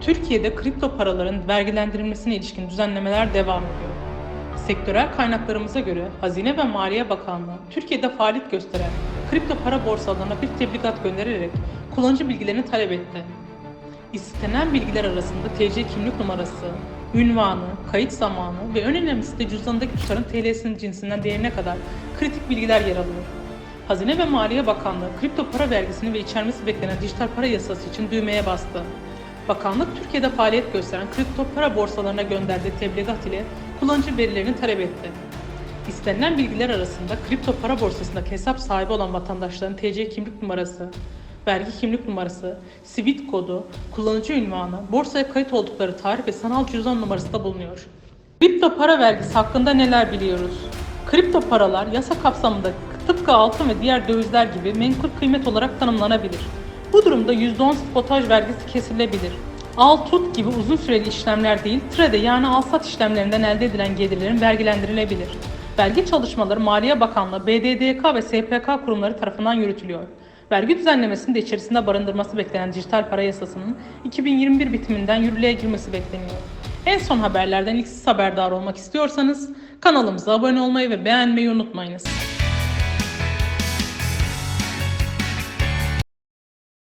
Türkiye'de kripto paraların vergilendirilmesine ilişkin düzenlemeler devam ediyor. Sektörel kaynaklarımıza göre Hazine ve Maliye Bakanlığı Türkiye'de faaliyet gösteren kripto para borsalarına bir tebligat göndererek kullanıcı bilgilerini talep etti. İstenen bilgiler arasında TC kimlik numarası, ünvanı, kayıt zamanı ve en önemlisi de cüzdanındaki tutarın TL'sinin cinsinden değerine kadar kritik bilgiler yer alıyor. Hazine ve Maliye Bakanlığı kripto para vergisini ve içermesi beklenen dijital para yasası için düğmeye bastı. Bakanlık Türkiye'de faaliyet gösteren kripto para borsalarına gönderdiği tebligat ile kullanıcı verilerini talep etti. İstenilen bilgiler arasında kripto para borsasındaki hesap sahibi olan vatandaşların TC kimlik numarası, vergi kimlik numarası, SWIFT kodu, kullanıcı ünvanı, borsaya kayıt oldukları tarih ve sanal cüzdan numarası da bulunuyor. Kripto para vergisi hakkında neler biliyoruz? Kripto paralar yasa kapsamında tıpkı altın ve diğer dövizler gibi menkul kıymet olarak tanımlanabilir. Bu durumda %10 spotaj vergisi kesilebilir. Al tut gibi uzun süreli işlemler değil, trade yani al sat işlemlerinden elde edilen gelirlerin vergilendirilebilir. Vergi çalışmaları Maliye Bakanlığı, BDDK ve SPK kurumları tarafından yürütülüyor. Vergi düzenlemesini de içerisinde barındırması beklenen dijital para yasasının 2021 bitiminden yürürlüğe girmesi bekleniyor. En son haberlerden ilk siz haberdar olmak istiyorsanız kanalımıza abone olmayı ve beğenmeyi unutmayınız.